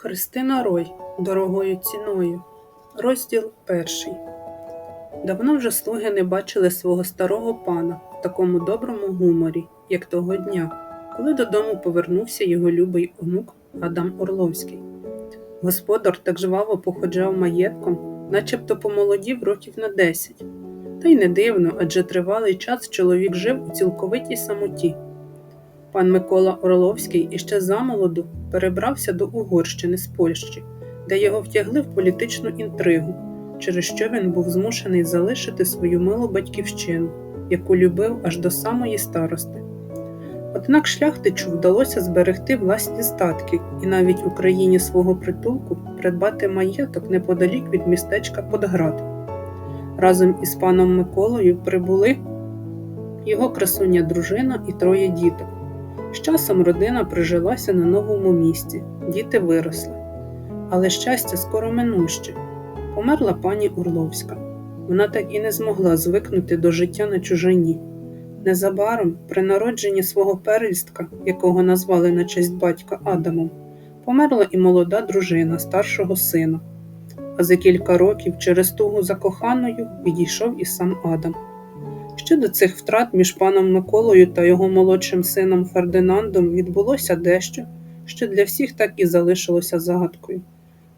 Христина Рой дорогою ціною. Розділ перший. Давно вже слуги не бачили свого старого пана в такому доброму гуморі, як того дня, коли додому повернувся його любий онук Адам Орловський. Господар так жваво походжав маєтком, начебто помолодів років на десять. Та й не дивно, адже тривалий час чоловік жив у цілковитій самоті. Пан Микола Орловський іще замолоду перебрався до Угорщини з Польщі, де його втягли в політичну інтригу, через що він був змушений залишити свою милу батьківщину, яку любив аж до самої старости. Однак шляхтичу вдалося зберегти власні статки і навіть Україні свого притулку придбати маєток неподалік від містечка Подград. Разом із паном Миколою прибули його красуня дружина і троє діток. З часом родина прижилася на новому місці, діти виросли. Але щастя скоро минуще. Померла пані Орловська. Вона так і не змогла звикнути до життя на чужині. Незабаром, при народженні свого первістка, якого назвали на честь батька Адамом, померла і молода дружина старшого сина. А за кілька років через тугу за коханою відійшов і сам Адам. Ще до цих втрат між паном Миколою та його молодшим сином Фердинандом відбулося дещо, що для всіх так і залишилося загадкою.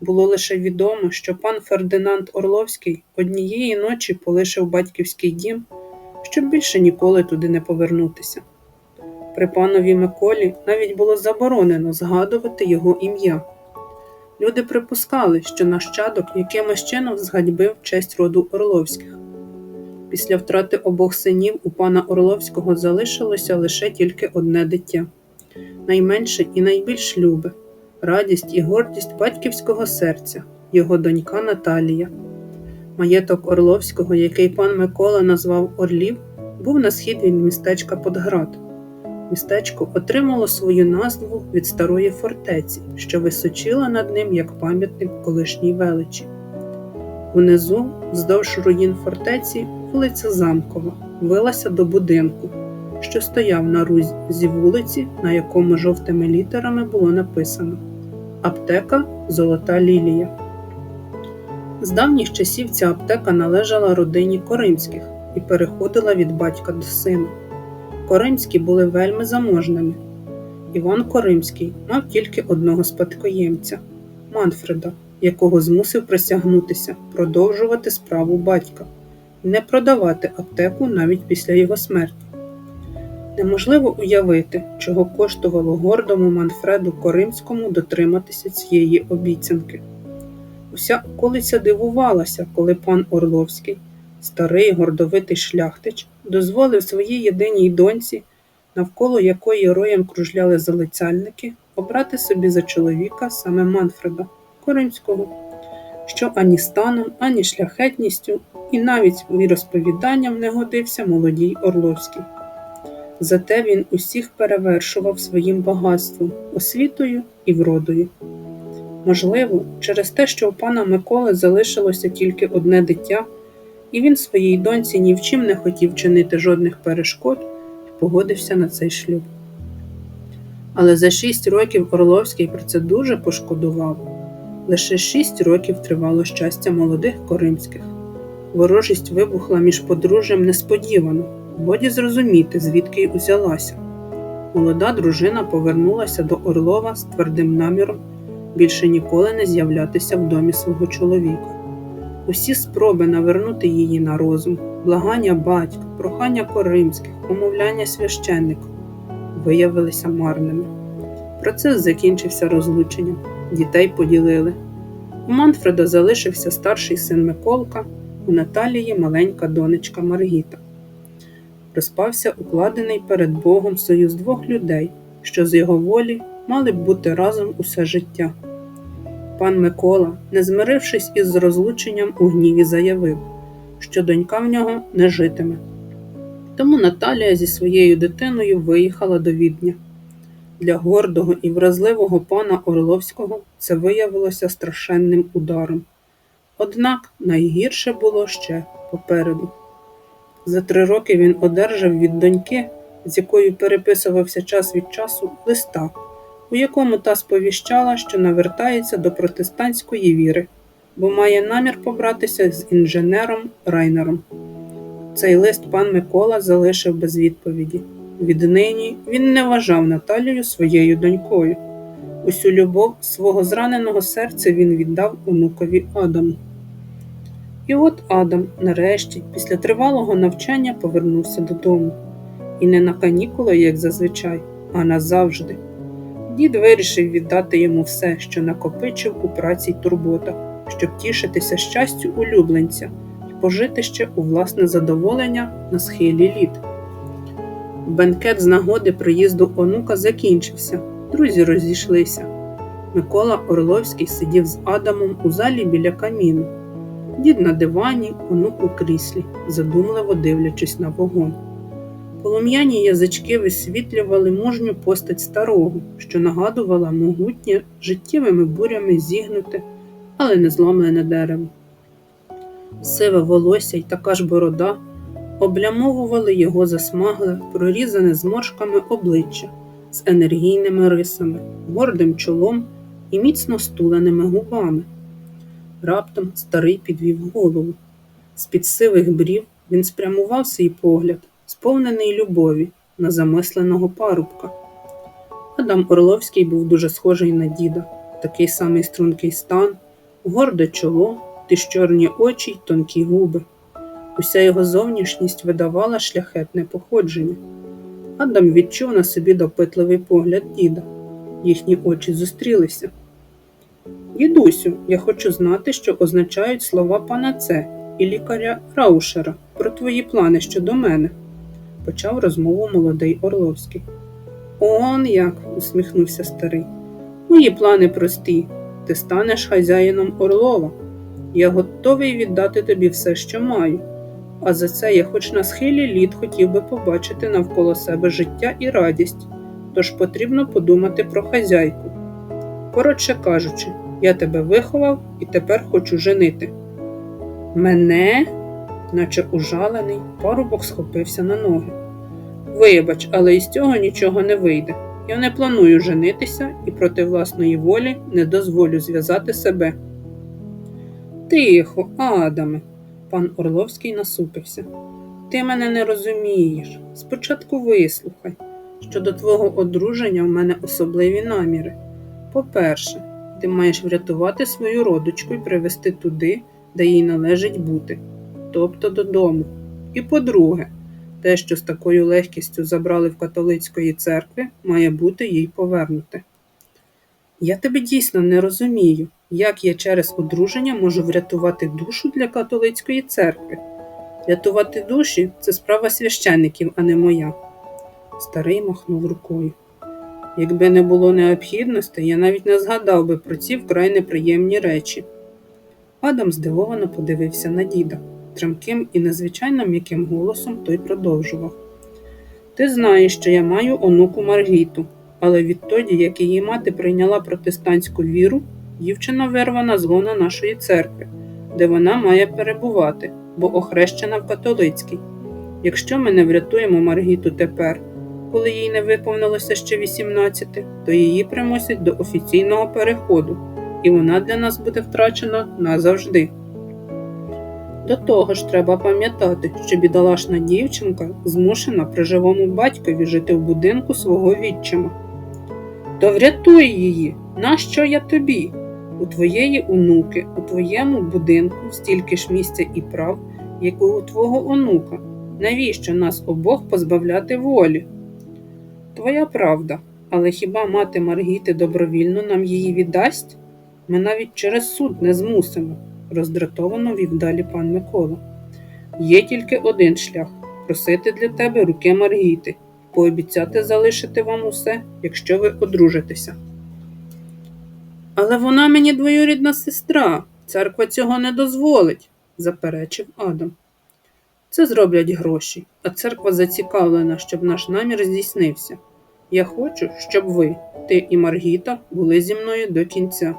Було лише відомо, що пан Фердинанд Орловський однієї ночі полишив батьківський дім, щоб більше ніколи туди не повернутися. При панові Миколі навіть було заборонено згадувати його ім'я. Люди припускали, що нащадок якимось чином згадьбив честь роду Орловських. Після втрати обох синів у пана Орловського залишилося лише тільки одне дитя найменше і найбільш любе радість і гордість батьківського серця, його донька Наталія. Маєток Орловського, який пан Микола назвав Орлів, був на схід від містечка Подград. Містечко отримало свою назву від старої фортеці, що височила над ним як пам'ятник колишній величі. Унизу, вздовж руїн фортеці, вулиця Замкова вилася до будинку, що стояв на рузі вулиці, на якому жовтими літерами було написано Аптека Золота Лілія. З давніх часів ця аптека належала родині Коримських і переходила від батька до сина. Коримські були вельми заможними. Іван Коримський мав тільки одного спадкоємця Манфреда, якого змусив присягнутися продовжувати справу батька не продавати аптеку навіть після його смерті. Неможливо уявити, чого коштувало гордому Манфреду Коримському дотриматися цієї обіцянки. Уся околиця дивувалася, коли пан Орловський, старий гордовитий шляхтич, дозволив своїй єдиній доньці, навколо якої роєм кружляли залицяльники, обрати собі за чоловіка саме Манфреда Коримського, що ані станом, ані шляхетністю, і навіть віросповіданням не годився молодій Орловській. Зате він усіх перевершував своїм багатством, освітою і вродою. Можливо, через те, що у пана Миколи залишилося тільки одне дитя, і він своїй доньці ні в чим не хотів чинити жодних перешкод і погодився на цей шлюб. Але за шість років Орловський про це дуже пошкодував. Лише шість років тривало щастя молодих коримських. Ворожість вибухла між подружжям несподівано, годі зрозуміти, звідки й узялася. Молода дружина повернулася до Орлова з твердим наміром більше ніколи не з'являтися в домі свого чоловіка. Усі спроби навернути її на розум, благання батька, прохання коримських, умовляння священника виявилися марними. Процес закінчився розлученням, дітей поділили. У Манфреда залишився старший син Миколка, у Наталії маленька донечка Маргіта. Розпався укладений перед Богом союз двох людей, що з його волі мали б бути разом усе життя. Пан Микола, не змирившись із розлученням, у гніві заявив, що донька в нього не житиме. Тому Наталія зі своєю дитиною виїхала до Відня. Для гордого і вразливого пана Орловського це виявилося страшенним ударом. Однак найгірше було ще попереду. За три роки він одержав від доньки, з якою переписувався час від часу, листа, у якому та сповіщала, що навертається до протестантської віри, бо має намір побратися з інженером Райнером. Цей лист пан Микола залишив без відповіді. Віднині він не вважав Наталію своєю донькою. Усю любов свого зраненого серця він віддав онукові Адаму. І от Адам, нарешті, після тривалого навчання повернувся додому. І не на канікули, як зазвичай, а назавжди. Дід вирішив віддати йому все, що накопичив у праці й турботах, щоб тішитися щастю улюбленця і пожити ще у власне задоволення на схилі літ. Бенкет з нагоди приїзду онука закінчився, друзі розійшлися. Микола Орловський сидів з Адамом у залі біля каміну. Дід на дивані, онук у кріслі, задумливо дивлячись на вогонь. Полум'яні язички висвітлювали мужню постать старого, що нагадувала могутнє життєвими бурями зігнуте, але не зломлене дерево. Сиве волосся й така ж борода облямовували його засмагле, прорізане зморшками обличчя з енергійними рисами, гордим чолом і міцно стуленими губами. Раптом старий підвів голову. З-під сивих брів він спрямував свій погляд, сповнений любові, на замисленого парубка. Адам Орловський був дуже схожий на діда, такий самий стрункий стан, горде чоло, тиш чорні очі й тонкі губи. Уся його зовнішність видавала шляхетне походження. Адам відчув на собі допитливий погляд діда. Їхні очі зустрілися. Дідусю, я хочу знати, що означають слова пана Це і лікаря Раушера про твої плани щодо мене, почав розмову молодий Орловський. Он як, усміхнувся старий. Мої плани прості. Ти станеш хазяїном Орлова. Я готовий віддати тобі все, що маю. А за це я хоч на схилі літ хотів би побачити навколо себе життя і радість, тож потрібно подумати про хазяйку. Коротше кажучи, я тебе виховав і тепер хочу женити. Мене, наче ужалений, парубок схопився на ноги. Вибач, але із цього нічого не вийде. Я не планую женитися і проти власної волі не дозволю зв'язати себе. Тихо, Адаме, пан Орловський насупився. Ти мене не розумієш. Спочатку вислухай. Щодо твого одруження в мене особливі наміри. По-перше, ти маєш врятувати свою родичку і привезти туди, де їй належить бути, тобто додому. І по-друге, те, що з такою легкістю забрали в католицької церкви, має бути їй повернуте. Я тебе дійсно не розумію, як я через одруження можу врятувати душу для католицької церкви. Рятувати душі це справа священників, а не моя. Старий махнув рукою. Якби не було необхідності, я навіть не згадав би про ці вкрай неприємні речі. Адам здивовано подивився на діда. Тремким і незвичайно м'яким голосом той продовжував. Ти знаєш, що я маю онуку Маргіту, але відтоді, як її мати прийняла протестантську віру, дівчина вирвана з лона нашої церкви, де вона має перебувати, бо охрещена в католицькій. Якщо ми не врятуємо Маргіту тепер, коли їй не виповнилося ще 18, то її примусять до офіційного переходу, і вона для нас буде втрачена назавжди. До того ж, треба пам'ятати, що бідолашна дівчинка змушена при живому батькові жити в будинку свого відчима. То врятуй її, нащо я тобі? У твоєї онуки, у твоєму будинку стільки ж місця і прав, як і у твого онука. Навіщо нас обох позбавляти волі? Твоя правда, але хіба мати Маргіти добровільно нам її віддасть? Ми навіть через суд не змусимо, роздратовано вів далі пан Микола. Є тільки один шлях просити для тебе руки Маргіти, пообіцяти залишити вам усе, якщо ви одружитеся. Але вона мені двоюрідна сестра, церква цього не дозволить, заперечив Адам. Це зроблять гроші, а церква зацікавлена, щоб наш намір здійснився. Я хочу, щоб ви, ти і Маргіта, були зі мною до кінця.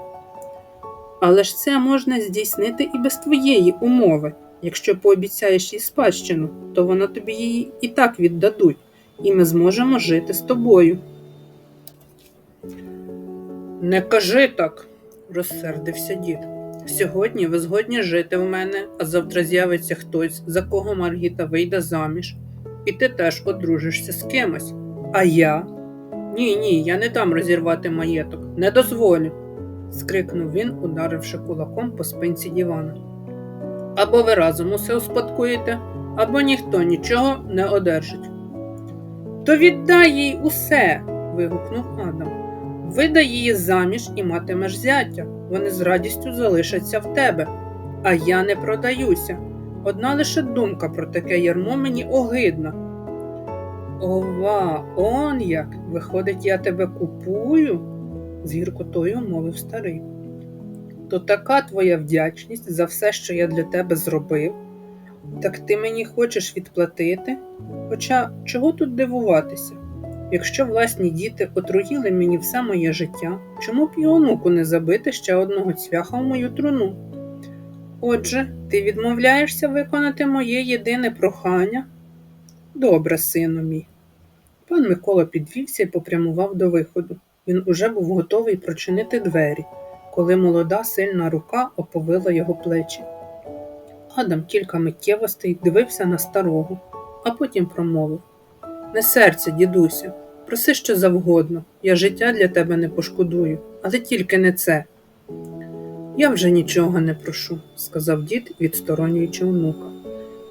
Але ж це можна здійснити і без твоєї умови. Якщо пообіцяєш їй спадщину, то вона тобі її і так віддадуть, і ми зможемо жити з тобою. Не кажи так, розсердився дід. Сьогодні ви згодні жити в мене, а завтра з'явиться хтось, за кого Маргіта вийде заміж, і ти теж одружишся з кимось. А я? Ні, ні, я не дам розірвати маєток, не дозволю. скрикнув він, ударивши кулаком по спинці дивана. Або ви разом усе успадкуєте, або ніхто нічого не одержить. То віддай їй усе. вигукнув Адам. Видай її заміж і матимеш зятя. Вони з радістю залишаться в тебе. А я не продаюся. Одна лише думка про таке ярмо мені огидна. Ова, он як. Виходить, я тебе купую? з гіркотою мовив старий. То така твоя вдячність за все, що я для тебе зробив. Так ти мені хочеш відплатити? Хоча чого тут дивуватися? Якщо власні діти отруїли мені все моє життя, чому б і онуку не забити ще одного цвяха в мою труну? Отже, ти відмовляєшся виконати моє єдине прохання? Добре, сину мій. Пан Микола підвівся і попрямував до виходу. Він уже був готовий прочинити двері, коли молода сильна рука оповила його плечі. Адам кілька миттєвостей дивився на старого, а потім промовив Не серця, дідусю, проси що завгодно, я життя для тебе не пошкодую, але тільки не це. Я вже нічого не прошу, сказав дід, відсторонюючи онука.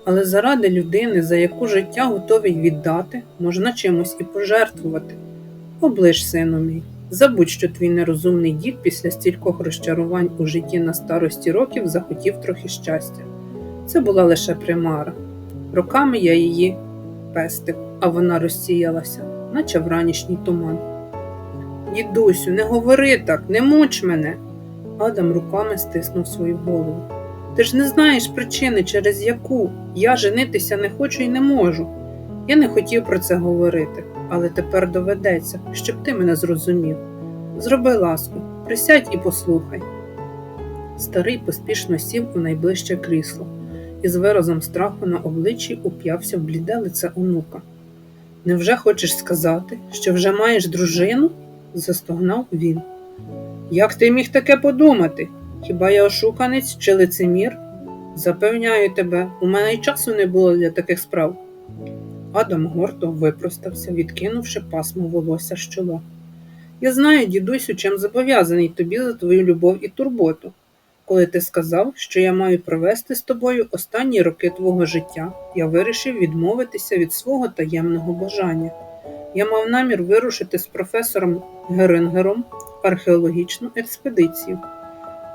Але заради людини, за яку життя готовий віддати, можна чимось і пожертвувати. Оближ, сину мій, забудь, що твій нерозумний дід після стількох розчарувань у житті на старості років захотів трохи щастя. Це була лише примара. Роками я її пестив, а вона розсіялася, наче вранішній туман. Дідусю, не говори так, не муч мене. Адам руками стиснув свою голову. Ти ж не знаєш причини, через яку я женитися не хочу і не можу. Я не хотів про це говорити, але тепер доведеться, щоб ти мене зрозумів. Зроби ласку, присядь і послухай. Старий поспішно сів у найближче крісло і з виразом страху на обличчі уп'явся в бліде лице онука. Невже хочеш сказати, що вже маєш дружину? застогнав він. Як ти міг таке подумати? Хіба я ошуканець чи лицемір? Запевняю тебе, у мене й часу не було для таких справ. Адам гордо випростався, відкинувши пасмо волосся з чола. Я знаю, дідусю, чим зобов'язаний тобі за твою любов і турботу. Коли ти сказав, що я маю провести з тобою останні роки твого життя, я вирішив відмовитися від свого таємного бажання. Я мав намір вирушити з професором Герингером в археологічну експедицію.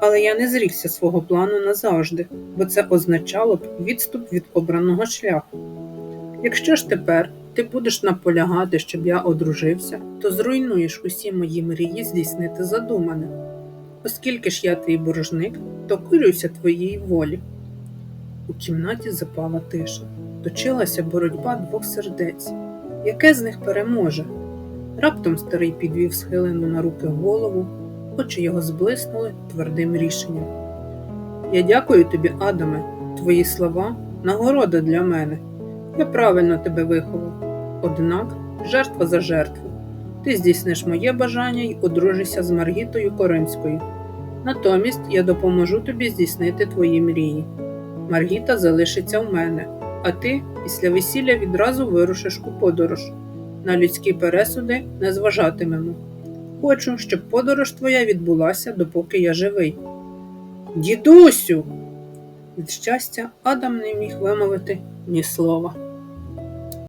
Але я не зрікся свого плану назавжди, бо це означало б відступ від обраного шляху. Якщо ж тепер ти будеш наполягати, щоб я одружився, то зруйнуєш усі мої мрії здійснити задумане. Оскільки ж я твій боржник, то курюся твоїй волі. У кімнаті запала тиша, точилася боротьба двох сердець. Яке з них переможе? Раптом старий підвів схилену на руки голову, очі його зблиснули твердим рішенням. Я дякую тобі, Адаме, твої слова нагорода для мене. Я правильно тебе виховав. Однак жертва за жертву. Ти здійсниш моє бажання й одружишся з Маргітою Коринською. Натомість я допоможу тобі здійснити твої мрії. Маргіта залишиться в мене, а ти після весілля відразу вирушиш у подорож. На людські пересуди не зважатимемо. Хочу, щоб подорож твоя відбулася, допоки я живий. Дідусю! Від щастя, Адам не міг вимовити ні слова.